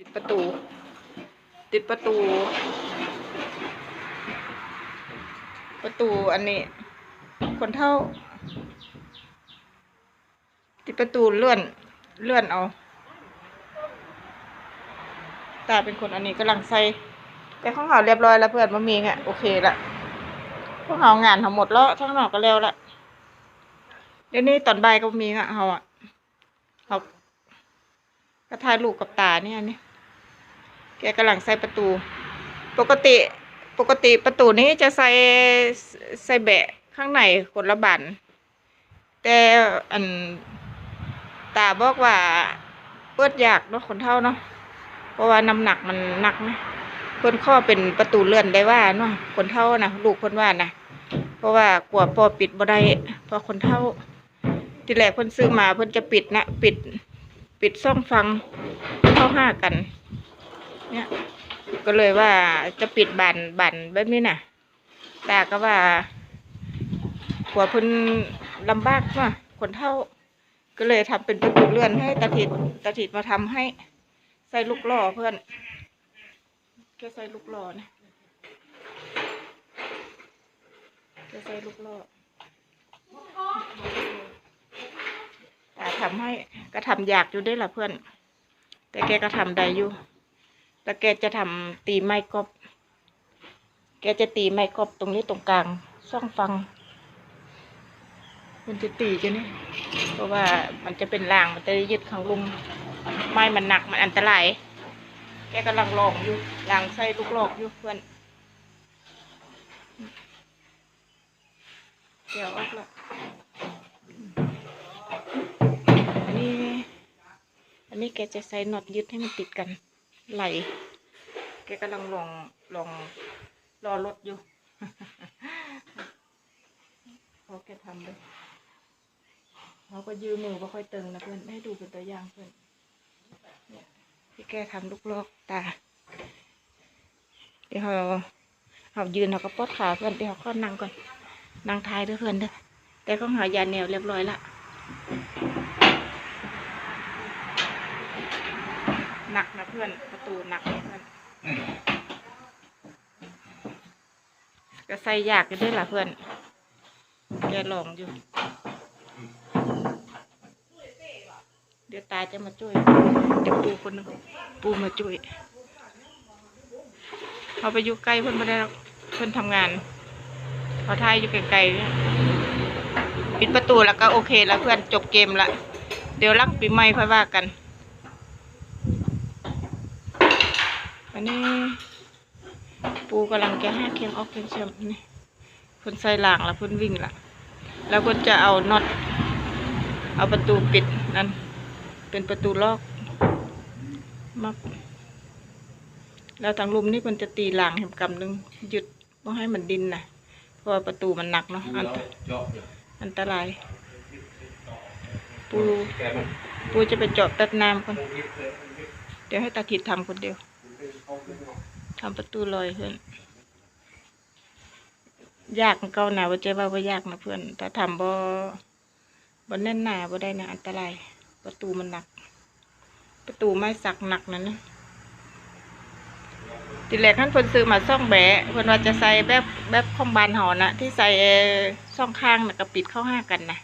ติดประตู ติดประตู ประตูอันนี้ คนเท่า ติดประตูเลื่อน เลื่อนเอา ตาเป็นคนอันนี้กำลังใส่แต่ของเขาเรียบร้อยแล้วเพื่อนมามีไงโอเคละพวกเขางานทั้งหมดแล้วทั้งนอกก็แล้วละเดี๋ยวนี้ตอนบ่ายก็มีอะเขาอะเขาก็ถ่ายรูปกับตาเนี่ยนี่ แกกำลังใส่ประตู ปกติปกติประตูนี้จะใส่ใส่แบะข้างในคนละบัน แต่อันตาบอกว่าเปิดยากเนาะคนเท่าเนาะเพราะว่าน้ำหนักมันหนักนะเพิ่นข้อเป็นประตูเลื่อนได้ว่าเนาะคนเท่านะลูกเพิ่นว่านะเพราะว่ากลัวพอปิดบ่ได้พราะคนเท่า ทีแรกเพิ่นซื้อมาเพิ่นจะปิดนะ ปิด ปิดซ่องฟังเข้าห้ากัน เนี่ยก็เลยว่าจะปิดบันบันแบบนี้น่ะตาก็ว่ากลัวเพิ่นลำบากเนาะคนเท่า ก็เลยทำเป็นประตูเลื่อนให้ตาถิดตาถิดมาทำให้ใส่ลูกล่อเพื่อนแกใส่ลูกล่อนะแกใส่ลูกล่อแต่ทำให้ก็ทำอยากอยู่ได้ละเพื่อน แต่แกก็ทำได้อยู่ แต่แกจะทำตีไม้กอบแกจะตีไม้กอบตรงนี้ตรงกลางช่องฟัง มันจะตีกันนี่เพราะว่ามันจะเป็นรางมันจะยึดข้างลุมไม้มันหนักมันอันตราย แกกำลังลองอยู่ลางใส่ลูกลอกอยู่เพื่อนเดี๋ยวออกละอันนี้ อันนี้แกจะใส่น็อตยึดให้มันติดกัน ไหล แกกำลังลองลองรอรถอยู่พอแกทำเลยเขาก็ยืมมือว่ค่อยตึงนะเพื่อนให้ดูเป็นตัวอย่างเพื่อนพี่แกทำลูกลอกตา เดี๋ยวเราเรายืนเราก็ปดขาเพื่อนเดี๋ยวเขาก็นั่งก่อนนั่งท้ายด้วยเพื่อนเด้อแต่ก็หายาแนวเรียบร้อยละ หนักนะเพื่อนประตูหนักนะเพื่อนก็ใส่ยากอยู่ด้วยล่ะเพื่อนแกลองอยู่ เดี๋ยวตาจะมาช่วยเดี๋ยวปูคนหนึงปูมาช่วยเขาไปอยู่ใกล้เพื่อนไม่ได้เพื่อนทำงานเขาทายอยู่ไกลๆปิดประตูแล้วก็โอเคแล้วเพื่อนจบเกมละเดี๋ยวลักปีใหม่ค่อยว่ากัน อันนี้ ปูกำลังจะห้าเข็มออกเป็นเชื่อมนี่เพิ่นใส่หลางแล้วเพิ่นวิ่งละแล้วเพิ่นจะเอาน็อตเอาประตูปิดนั่นเป็นประตูลอกมักแล้วทางลุมนี่มันจะตีหลังเห็นกำนึงหยึดไม่ให้มันดินนะเพราะประตูมันหนักเนาะอันตอันตราย ปูปูจะไปเจาะตัดน้ำก่อนเดี๋ยวให้ตาทิดทำคนเดียว ทำประตูลอยเพื่อน ยากเก่าหนาว่าเจ๊ว่าว่ายากนะเพื่อน ถ้าทำบ่บ่แน่นหนาบ่ได้นะอันตราย ประตูมันหนัก ประตูไม้สักหนักนั่นนะทีแรกท่านเพิ่นซื้อมาซ่องแบะเพิ่นว่าจะใส่แบบแบบของบานหอนะที่ใส่ซ่องข้างน่ะก็ปิดเข้าห้ากันนะ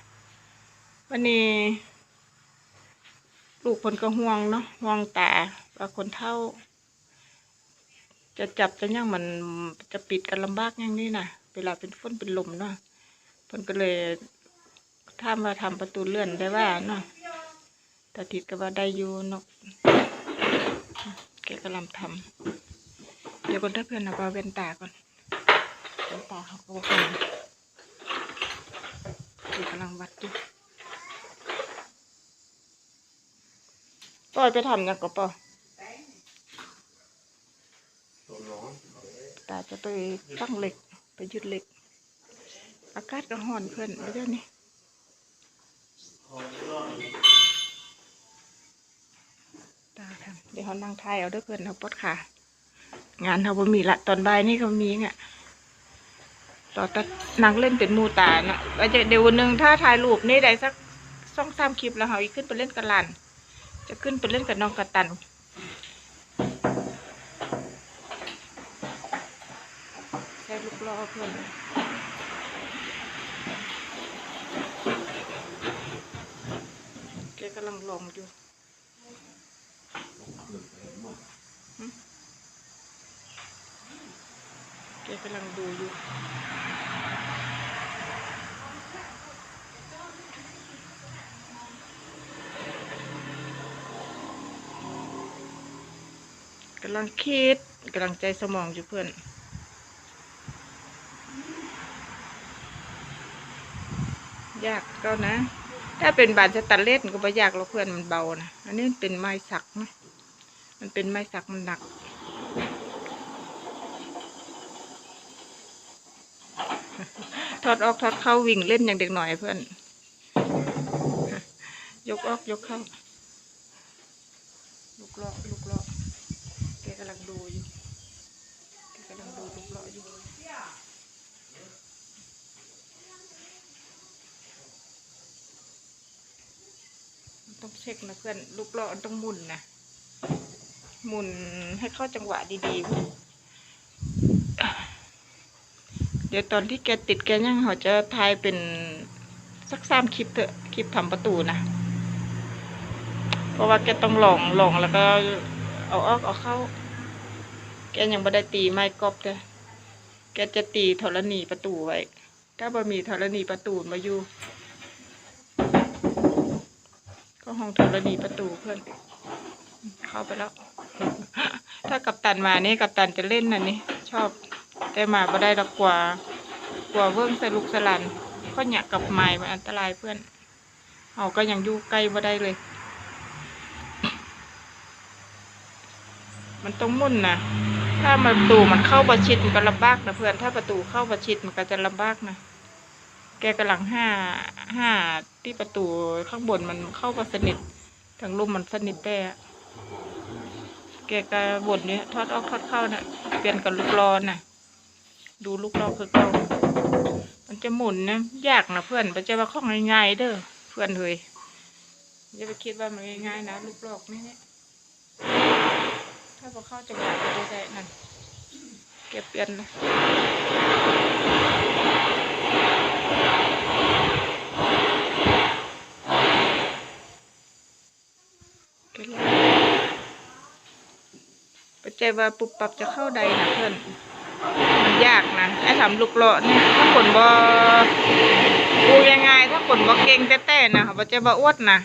วันนี้ ลูกเพิ่นก็ห่วงเนาะห่วงตาว่าคนเท่า จะจับจะย่างมันจะปิดกันลำบากย่างนี้นะเวลาเป็นฝนเป็นลมเนาะเพิ่นก็เลยถ้ามาทำประตูเลื่อนได้ว่าเนาะตาทิดก็ว่าได้อยู่เนกแกกำลังทำเดี๋ยวก่อนถ้าเพื่อนเอาไปเว้นตาก่อนเว้นตาเขาก็บอกว่าแกกำลังวัดอยู่ปล่อยไปทำยังก็ปอ ตาจะไปตั้งเหล็ก ไปยึดเหล็ก อากาศก็ร้อนเพื่อนเดี๋ยวนี้ตาค่ะเดี๋ยวเขานั่งทายเอาด้วยเพื่อนเขาปดค่ะงานเขาบ่มีละ ตอนบ่ายนี่เขามีอะต่อตัดนั่งเล่นเป็นมูตาเนาะก็จะเดี๋ยววันหนึ่งถ้าถ่ายรูปนี่ได้สักสองสามคลิปแล้วเขาอีกขึ้นไปเล่นกับหลานจะขึ้นไปเล่นกับน้องกระตัน กล้อเพื่อนแกกำลังลองอยู่แกกำลังดูอยู่กำลังคิดกำลังใจสมองอยู่เพื่อน ยากก็นะ ถ้าเป็นบานสตันเลสก็ไม่ยากหรอกเพื่อนมันเบานะอันนี้เป็นไม้สักนะมันเป็นไม้สักมันหนักทอดออกทอดเข้าวิ่งเล่นอย่างเด็กหน่อยเพื่อน ยกออกยกเข้า ลูกเลาะลูกเลาะแกกำลังดูอยู่ แกกำลังดูลูกเลาะอยู่ ต้องเช็คนะเพื่อนลูกเลาะต้องหมุนนะหมุนให้เข้าจังหวะดีๆ เดี๋ยวตอนที่แกติดแกยังเขาจะทายเป็นสักสามคลิปเถอะคลิปทำประตูนะ เพราะว่าแกต้องหลองลองแล้วก็เอาออกเอาเข้า แกยังไม่ได้ตีไม้กอบเลยแกจะตีธรณีประตูไว้ถ้าบ่มีธรณีประตูมาอยู่ ก็ห้องธรณีประตูเพื่อน เข้าไปแล้ว ถ้ากัปตันมานี่กัปตันจะเล่นน่ะนี่ชอบ แต่มาบ่ได้ดอกกว่ากว่าเวิ้งสลูกสลันก็อยากกับไม้มันอันตรายเพื่อนเขาก็ยังอยู่ใกล้บ่ได้เลย มันต้องมุ่นนะถ้าประตูมันเข้าประชิดมันก็ลำบากนะเพื่อน ถ้าประตูเข้าประชิดมันก็จะลำบากนะ แกกำลังห้าห้าที่ประตูข้างบนมันเข้าประสนิททางลมมันสนิทแต่อะแกกระบนเนี้ยทอดออกทอดเข้าน่ะเปลี่ยนกับลูกรอน่ะ ดูลูกรอคือเก่ามันจะหมุนนะยากนะเพื่อนมันจะว่าข้องง่ายๆเด้อเพื่อนเลยอย่าไปคิดว่ามันง่ายๆนะลูกลอกนี่เนี่ยถ้าพอเข้าจังหวะก็จะได้นั่นเก็บเปลี่ยนเลยเก็บเลยปัจจัย ว่าปุบปับจะเข้าใดนะเพื่อนมันยากนะไอ้ทำลูกเลาะเนี่ยถ้าคนบ่ดูยังไงถ้าคนบ่เก่งแต้ๆนะปัจจัยบ่อ้วนนะ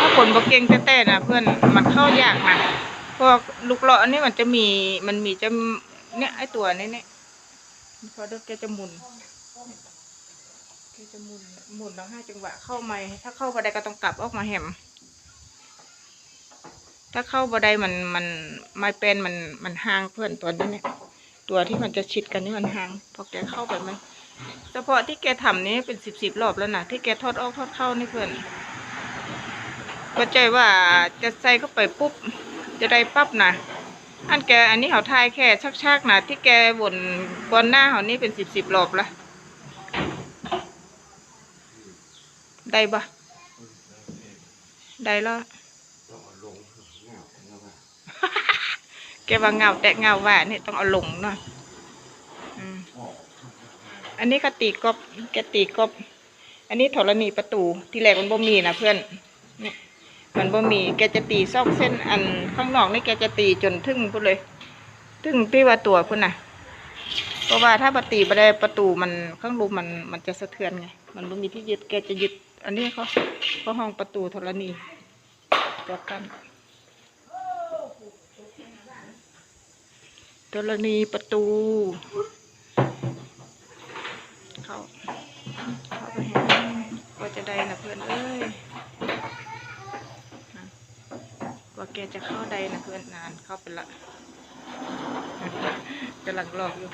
ถ้าคนบ่เก่งแต้ๆนะเพื่อนมันเข้ายากนะพวกลูกเลาะอันนี้มันจะมีมันมีจะเนี่ยไอ้ตัวนี้เนี่ยพอเด็กแกจะหมุนแกจะหมุนหมุนแล้วห้าจังหวะเข้าไม่ถ้าเข้าบันได้ก็ต้องกลับออกมาแหม ถ้าเข้าบันไดมันมันไม้เป็นมันมันห่างเพื่อนตัวนี้เนี่ย ตัวที่มันจะชิดกันนี่มันห่าง พอแกเข้าไปไหมเฉพาะที่แกทำนี้เป็นสิบสิบรอบแล้วนะที่แกทอดออกทอดเข้านี่เพื่อนเข้าใจว่าจะใส่เข้าไปปุ๊บ จะได้ปั๊บนะอันแกอันนี้เขาทายแค่ชักๆนะที่แกบนบนหน้าเขานี่เป็นสิบสิบรอบละได้ปะได้แล้ว แกว่าเงาแต่เงาว่าเนี่ยต้องเอาลงเนาะอันนี้ก็ตีกบแกตีกบ อันนี้ธรณีประตูที่แรกมันบ่มีนะเพื่อนเนี่มันบ่มีแกจะตีซอกเส้นอันข้างนอกนี่แกจะตีจนถึงพุ่นเลยถึงที่ว่าตัวพุ่นน่ะ เพราะว่าถ้าปตีไปได้ประตูมันข้างรูมันมันจะสะเทือนไงมันบ่มีที่ยึดแกจะยึด อันนี้เขาเขาห้องประตูธรณีตัวกัน ธรณีประตู เขาเขาไปเห็นก็จะได้นะเพื่อนเอ้ยกว่าแกจะเข้าใดนะเพื่อนนานเข้าไปละกำลังรออยู่